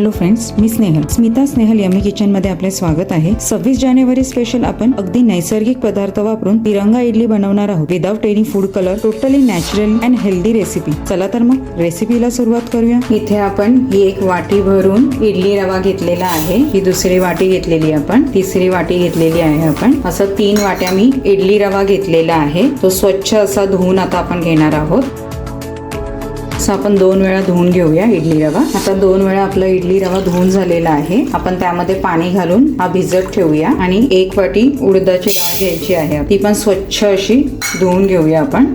Hello friends मी Snehal. Smita Snehal yummy किचनमध्ये आपले स्वागत आहे. सव्वीस जानेवारी स्पेशल आपण अगदी नैसर्गिक पदार्थ वापरून तिरंगा इडली बनवणार आहोत. Without any food colour totally natural and healthy recipe चला तर मग रेसिपीला सुरुवात करूया. इथे आपण ही एक वाटी भरून इडली रवा घेतलेला आहे. ही दुसरी वाटी घेतलेली आपण. तिसरी वाटी घेतलेली आहे आपण. असं तीन वाट्या मी इडली रवा घेतलेला आहे. तो स्वच्छ असा धुवून आता आपण घेणार आहोत. असं आपण दोन वेळा धुवून घेऊया इडली रवा. आता दोन वेळा आपला इडली रवा धुवून झालेला आहे. आपण त्यामध्ये पाणी घालून हा भिजत ठेवूया. आणि एक वाटी उडदाची डाळ घ्यायची आहे. ती पण स्वच्छ अशी धुवून घेऊया आपण.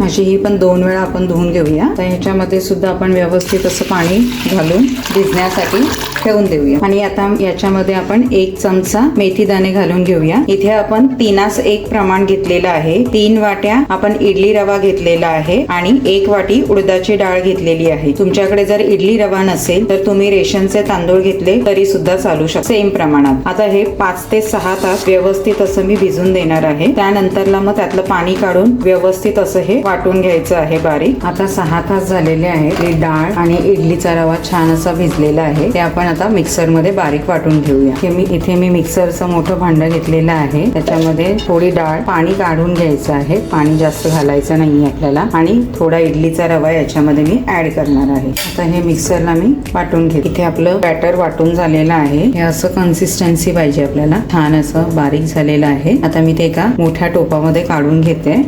अशी ही पण दोन वेळा आपण धुवून घेऊया. तर ह्याच्यामध्ये सुद्धा आपण व्यवस्थित असं पाणी घालून भिजण्यासाठी ठेवून देऊया. आणि आता याच्यामध्ये आपण एक चमचा मेथी दाणे घालून घेऊया. इथे आपण तीनास एक प्रमाण घेतलेलं आहे. तीन वाट्या आपण इडली रवा घेतलेला आहे आणि एक वाटी उडदाची डाळ घेतलेली आहे. तुमच्याकडे जर इडली रवा नसेल तर तुम्ही रेशनचे तांदूळ घेतले तरी सुद्धा चालू शकता. सेम प्रमाणात. आता हे पाच ते सहा तास व्यवस्थित असं मी भिजून देणार आहे. त्यानंतरला मग त्यातलं पाणी काढून व्यवस्थित असं हे वाटून घ्यायचं आहे बारीक. आता सहा तास झालेले आहे डाळ आणि इडलीचा रवा छान असा भिजलेला आहे. ते आपण आता मिक्सरमध्ये बारीक वाटून घेऊया. हे मी इथे मी मिक्सरचं मोठं भांडं घेतलेलं आहे. त्याच्यामध्ये थोडी डाळ पाणी काढून घ्यायचं आहे. पाणी जास्त घालायचं नाही आपल्याला. आणि थोडा इडलीचा रवा याच्यामध्ये मी ऍड करणार आहे. आता हे मिक्सरला मी वाटून घेते. इथे आपलं बॅटर वाटून झालेलं आहे. हे असं कन्सिस्टन्सी पाहिजे आपल्याला. छान असं बारीक झालेलं आहे. आता मी ते एका मोठ्या टोपामध्ये काढून घेते.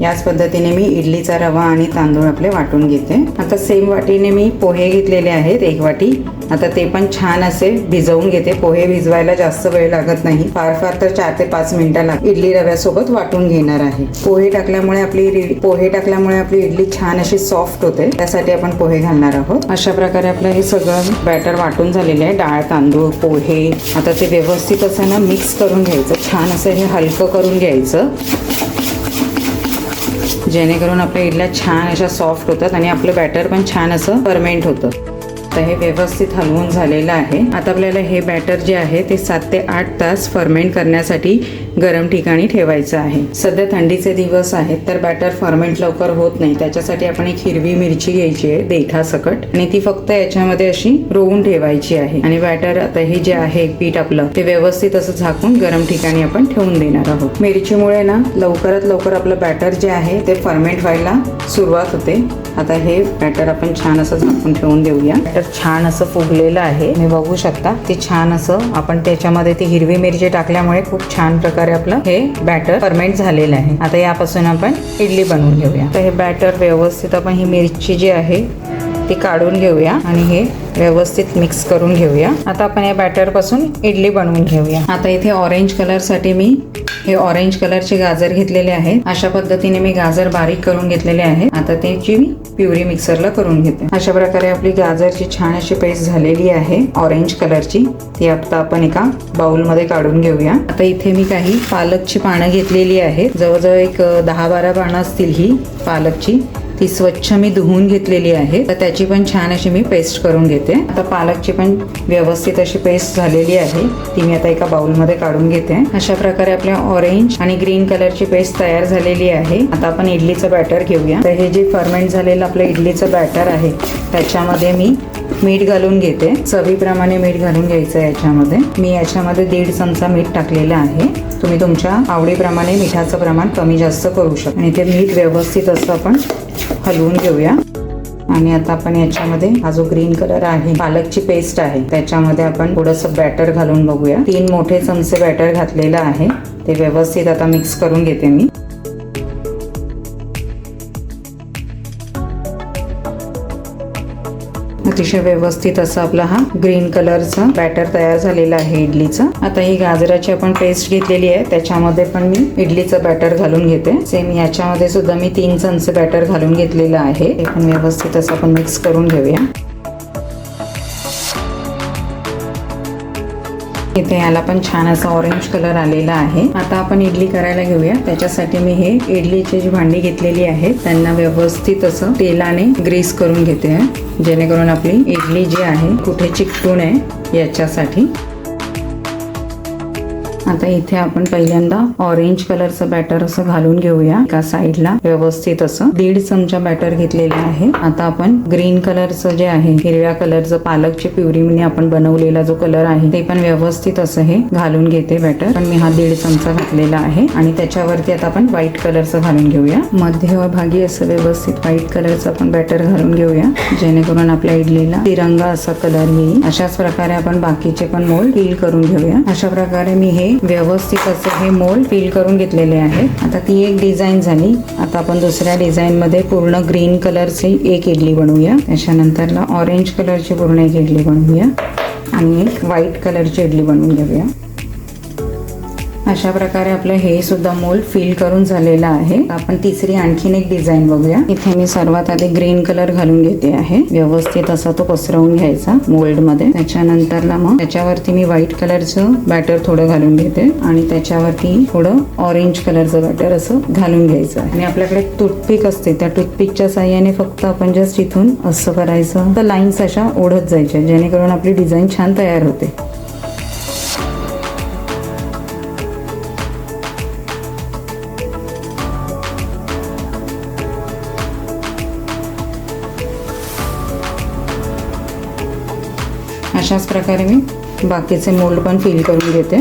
याच पद्धतीने मी इडलीचा रवा आणि तांदूळ आपले वाटून घेते. आता सेम वाटीने मी पोहे घेतलेले आहेत एक वाटी. आता ते पण छान असे भिजवून घेते. पोहे भिजवायला जास्त वेळ लागत नाही. फार फार तर चार ते पाच मिनिटं इडली रव्यासोबत वाटून घेणार आहे. पोहे टाकल्यामुळे आपली पोहे टाकल्यामुळे आपली इडली छान अशी सॉफ्ट होते. त्यासाठी आपण पोहे घालणार आहोत. अशा प्रकारे आपलं हे सगळं बॅटर वाटून झालेलं आहे. डाळ तांदूळ पोहे. आता ते व्यवस्थित असं ना मिक्स करून घ्यायचं. छान असं हे हलकं करून घ्यायचं. जेणेकरून आपल्या इडल्या छान अशा सॉफ्ट होतात आणि आपलं बॅटर पण छान असं फर्मेंट होतं. आता हे व्यवस्थित हलवून झालेलं आहे. आता आपल्याला हे बॅटर जे आहे ते सात ते आठ तास फर्मेंट करण्यासाठी गरम ठिकाणी ठेवायचं आहे. सध्या थंडीचे दिवस आहेत तर बॅटर फर्मेंट लवकर होत नाही. त्याच्यासाठी आपण एक हिरवी मिरची घ्यायची आहे देठा सकट आणि ती फक्त याच्यामध्ये अशी रोवून ठेवायची आहे. आणि बॅटर आता हे जे आहे पीठ आपलं ते व्यवस्थित असं झाकून गरम ठिकाणी आपण ठेवून देणार आहोत. मिरचीमुळे ना लवकरात लवकर आपलं बॅटर जे आहे ते फर्मेंट व्हायला सुरुवात होते. आता हे बॅटर आपण छान असं झाकून ठेवून देऊया. बॅटर छान असं फुगलेलं आहे. मी बघू शकता ते छान असं आपण त्याच्यामध्ये ती हिरवी मिरची टाकल्यामुळे खूप छान प्रकारे आपलं हे बॅटर फर्मेंट झालेलं आहे. आता यापासून आपण इडली बनवून घेऊया. तर हे बॅटर व्यवस्थित आपण ही मिरची जी आहे ती काढून घेऊया आणि हे व्यवस्थित मिक्स करून घेऊया. आता आपण या बॅटरपासून इडली बनवून घेऊया. आता इथे ऑरेंज कलरसाठी मी हे ऑरेंज कलरचे गाजर घेतलेले आहेत अशा पद्धतीने मी गाजर बारीक करून घेतलेले आहेत आता त्याची मी प्युरी मिक्सरला करून घेते. अशा प्रकारे आपली गाजरची छान अशी पेस्ट झालेली आहे ऑरेंज कलरची ती आता आपण एका बाउलमध्ये काढून घेऊया. आता इथे मी काही पालकची पानं घेतलेली आहेत. जवळजवळ एक दहा बारा पानं असतील ही पालकची. ती स्वच्छ मी धुवून घेतलेली आहे. तर त्याची पण छान अशी मी पेस्ट करून घेते. आता पालकची पण व्यवस्थित अशी पेस्ट झालेली आहे. ती मी आता एका बाउलमध्ये काढून घेते. अशा प्रकारे आपल्या ऑरेंज आणि ग्रीन कलरची पेस्ट तयार झालेली आहे. आता आपण इडलीचं बॅटर घेऊया. तर हे जे फर्मेंट झालेलं आपलं इडलीचं बॅटर आहे त्याच्यामध्ये मी मीठ घालून घेते. चवीप्रमाणे मीठ घालून घ्यायचं आहे याच्यामध्ये. मी याच्यामध्ये दीड चमचा मीठ टाकलेलं आहे. तुम्ही तुमच्या आवडीप्रमाणे मिठाचं प्रमाण कमी जास्त करू शकता. आणि ते मीठ व्यवस्थित असं आपण हलवून घेऊया. आणि आता आपण याच्यामध्ये हा जो ग्रीन कलर आहे पालकची पेस्ट आहे त्याच्यामध्ये आपण थोडंसं बॅटर घालून बघूया. तीन मोठे चमचे बॅटर घातलेलं आहे. ते व्यवस्थित आता मिक्स करून घेते मी. अतिशय व्यवस्थित असं आपला हा ग्रीन कलरचा बॅटर तयार झालेला आहे इडलीचा. आता ही गाजराची आपण पेस्ट घेतलेली आहे. त्याच्यामध्ये पण मी इडलीचं बॅटर घालून घेते. सेम याच्यामध्ये सुद्धा मी तीन चमचे बॅटर घालून घेतलेलं आहे. हे पण व्यवस्थित असं आपण मिक्स करून घेऊया. इथे याला पण छान असा ऑरेंज कलर आलेला आहे. आता आपण इडली करायला घेऊया. त्याच्यासाठी मी हे इडलीची जी भांडी घेतलेली आहे त्यांना व्यवस्थित असं तेलाने ग्रीस करून घेते. आहे जेणेकरून आपली इडली जी आहे कुठे चिकटू नये याच्यासाठी. आता इथे आपण पहिल्यांदा ऑरेंज कलरचं बॅटर असं घालून घेऊया. एका साईडला व्यवस्थित असं दीड चमचा बॅटर घेतलेला आहे. आता आपण ग्रीन कलरचं जे आहे हिरव्या कलरचं पालकची प्युरीने आपण बनवलेला जो कलर आहे ते पण व्यवस्थित असं हे घालून घेते बॅटर पण मी हा दीड चमचा घातलेला आहे आणि त्याच्यावरती आता आपण व्हाईट कलरचं घालून घेऊया. मध्यभागी असं व्यवस्थित व्हाईट कलरचं आपण बॅटर घालून घेऊया जेणेकरून आपल्या इडलीला तिरंगा असा कलर येईल. अशाच प्रकारे आपण बाकीचे पण मोल फिल करून घेऊया. अशा प्रकारे मी हे व्यवस्थित असं हे मोल्ड फिल करून घेतलेले आहे. आता ती एक डिझाईन झाली. आता आपण दुसऱ्या डिझाईन मध्ये पूर्ण ग्रीन कलरची एक इडली बनवूया. त्याच्यानंतरला ऑरेंज कलरची पूर्ण एक इडली बनवूया. आणि एक व्हाईट कलरची इडली बनवून घेऊया. अशा प्रकारे आपलं हे सुद्धा मोल फिल करून झालेलं आहे. आपण तिसरी आणखीन एक डिझाईन बघूया. इथे मी सर्वात आधी ग्रीन कलर घालून घेते आहे. व्यवस्थित असा तो पसरवून घ्यायचा मोल्डमध्ये. त्याच्यानंतरला मग त्याच्यावरती मी व्हाईट कलरचं बॅटर थोडं घालून घेते. आणि त्याच्यावरती थोडं ऑरेंज कलरचं बॅटर असं घालून घ्यायचं आणि आपल्याकडे टूथपिक असते. त्या टूथपिकच्या साह्याने फक्त आपण जस्ट इथून असं करायचं. तर लाईन्स अशा ओढत जायच्या जेणेकरून आपली डिझाईन छान तयार होते. अशाच प्रकारे मी बाकीचे मोल्ड पण फिल करून घेते.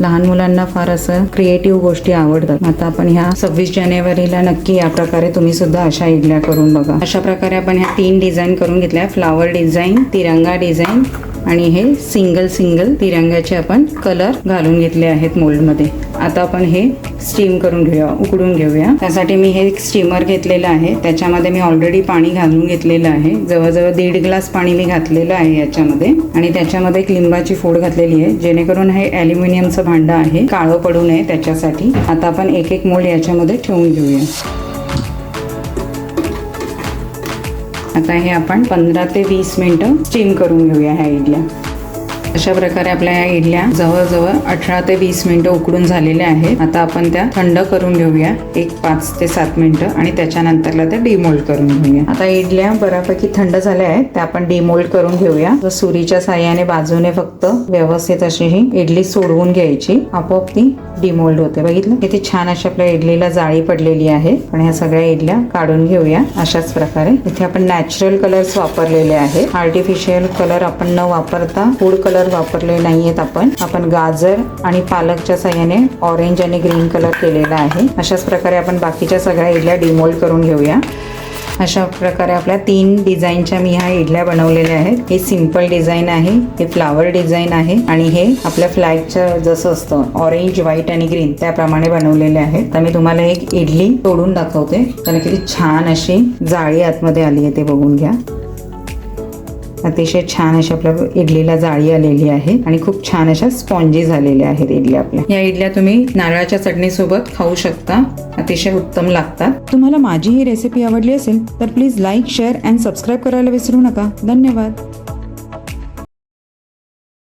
लहान मुलांना फार असं क्रिएटिव्ह गोष्टी आवडतात. आता आपण ह्या सव्वीस जानेवारीला नक्की या प्रकारे तुम्ही सुद्धा अशा इडल्या करून बघा. अशा प्रकारे आपण ह्या तीन डिझाईन करून घेतल्या. फ्लावर डिझाईन तिरंगा डिझाईन आणि हे सिंगल सिंगल तिरंग्याचे आपण कलर घालून घेतले आहेत मोल्डमध्ये आता आपण हे स्टीम करून घेऊया उकडून घेऊया. त्यासाठी मी हे एक स्टीमर घेतलेलं आहे. त्याच्यामध्ये मी ऑलरेडी पाणी घालून घेतलेलं आहे. जवळजवळ दीड ग्लास पाणी मी घातलेलं आहे याच्यामध्ये. आणि त्याच्यामध्ये एक लिंबाची फोड घातलेली आहे जेणेकरून हे ॲल्युमिनियमचं भांडं आहे. काळं पडू नये त्याच्यासाठी. आता आपण एक एक मोल्ड याच्यामध्ये ठेवून घेऊया. आता हे आपण पंधरा ते वीस मिनिटं स्टीम करून घेऊया ह्या इडल्या. अशा प्रकारे आपल्या या इडल्या जवळजवळ अठरा ते वीस मिनिटं उकडून झालेल्या आहेत. आता आपण त्या थंड करून घेऊया. एक पाच ते सात मिनिटं आणि त्याच्यानंतरला त्या डिमोल्ड करून घेऊया. आता इडल्या बऱ्यापैकी थंड झाल्या आहेत. त्या आपण डिमोल्ड करून घेऊया. तर सुरीच्या साह्याने बाजूने फक्त व्यवस्थित अशी ही इडली सोडवून घ्यायची. आपोआप ती डिमोल्ड होते. बघितलं? किती छान अशी आपल्या इडलीला जाळी पडलेली आहे. पण ह्या सगळ्या इडल्या काढून घेऊया. अशाच प्रकारे. इथे आपण नॅचरल कलर्स वापरलेले आहेत. आर्टिफिशियल कलर आपण न वापरता फूड कलर वापरले नाहीयेत आपण. आपण गाजर आणि पालकच्या साह्याने ऑरेंज आणि ग्रीन कलर केलेला आहे. अशाच प्रकारे आपण बाकीच्या सगळ्या इडल्या डिमोल्ड करून घेऊया. अशा प्रकारे आपल्या तीन डिझाईनच्या मी ह्या इडल्या बनवलेल्या आहेत. हे सिंपल डिझाईन आहे हे फ्लावर डिझाईन आहे आणि हे आपल्या फ्लॅगचं जसं असतं ऑरेंज व्हाईट आणि ग्रीन त्याप्रमाणे बनवलेले आहेत. तर मी तुम्हाला एक इडली तोडून दाखवते. त्याला किती छान अशी जाळी आतमध्ये आली आहे ते बघून घ्या. अतिशय छान अशा आपल्या इडलीला जाळी आलेली आहे आणि खूप छान अशा स्पॉन्जी झालेल्या आहेत इडल्या आपल्या. या इडल्या तुम्ही नारळाच्या चटणीसोबत खाऊ शकता. अतिशय उत्तम लागतात. तुम्हाला माझी ही रेसिपी आवडली असेल तर please like share and subscribe करायला विसरू नका. धन्यवाद.